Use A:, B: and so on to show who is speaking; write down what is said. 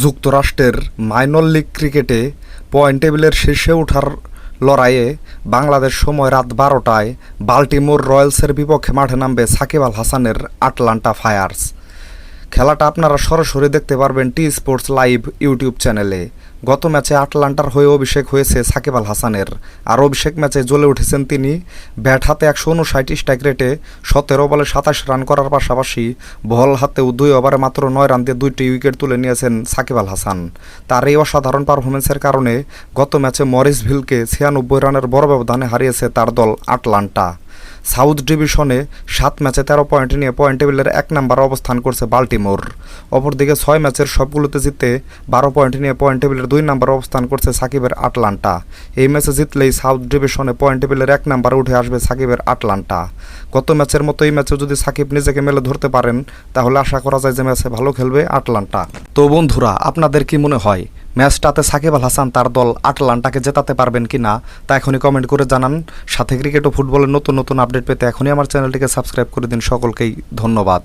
A: যুক্তরাষ্ট্রের minor league ক্রিকেটে point টেবিলের শীর্ষে ওঠার লড়াইয়ে বাংলাদেশ সময় রাত বারোটায় বাল্টিমোর রয়্যালসের বিপক্ষে মাঠে নামবে সাকিব আল হাসানের আটলান্টা ফায়ার্স। খেলাটা আপনারা সরাসরি দেখতে পারবেন টি স্পোর্টস লাইভ ইউটিউব চ্যানেলে। গত ম্যাচে আটলান্টার হয়ে অভিষেক হয়েছে সাকিব আল হাসানের। আর অভিষেক ম্যাচে জ্বলে উঠেছেন তিনি। ব্যাট হাতে একশো উনষাট স্ট্রাইক রেটে সতেরো বলে সাতাশ রান করার পাশাপাশি বল হাতেও দুই ওভারে মাত্র নয় রান দিয়ে দুইটি উইকেট তুলে নিয়েছেন সাকিব আল হাসান। তার এই অসাধারণ পারফরমেন্সের কারণে গত ম্যাচে মরিস ভিলকে ছিয়ানব্বই রানের বড় ব্যবধানে হারিয়েছে তার দল আটলান্টা। সাউথ ডিভিশনে সাত ম্যাচে তেরো পয়েন্ট নিয়ে পয়েন্ট টেবিলের এক নম্বরে অবস্থান করছে বাল্টিমোর। অপরদিকে ছয় ম্যাচের সবগুলোতে জিতে বারো পয়েন্ট নিয়ে পয়েন্ট টেবিলের দুই নম্বরে অবস্থান করছে সাকিবের আটলান্টা। এই ম্যাচে জিতলেই সাউথ ডিভিশনে পয়েন্ট টেবিলের এক নম্বরে উঠে আসবে সাকিবের আটলান্টা। গত ম্যাচের মতো এই ম্যাচে যদি সাকিব নিজেকে মেলে ধরতে পারেন, তাহলে আশা করা যায় যে ম্যাচে ভালো খেলবে আটলান্টা। তো বন্ধুরা, আপনাদের কি মনে হয় ম্যাচটাতে সাকিব আল হাসান তার দল আটলান্টাকে জেতাতে পারবেন কি না তা এখনই কমেন্ট করে জানান। সাথে ক্রিকেট ও ফুটবলের নতুন নতুন আপডেট পেতে এখনই আমার চ্যানেলটিকে সাবস্ক্রাইব করে দিন। সকলকেই ধন্যবাদ।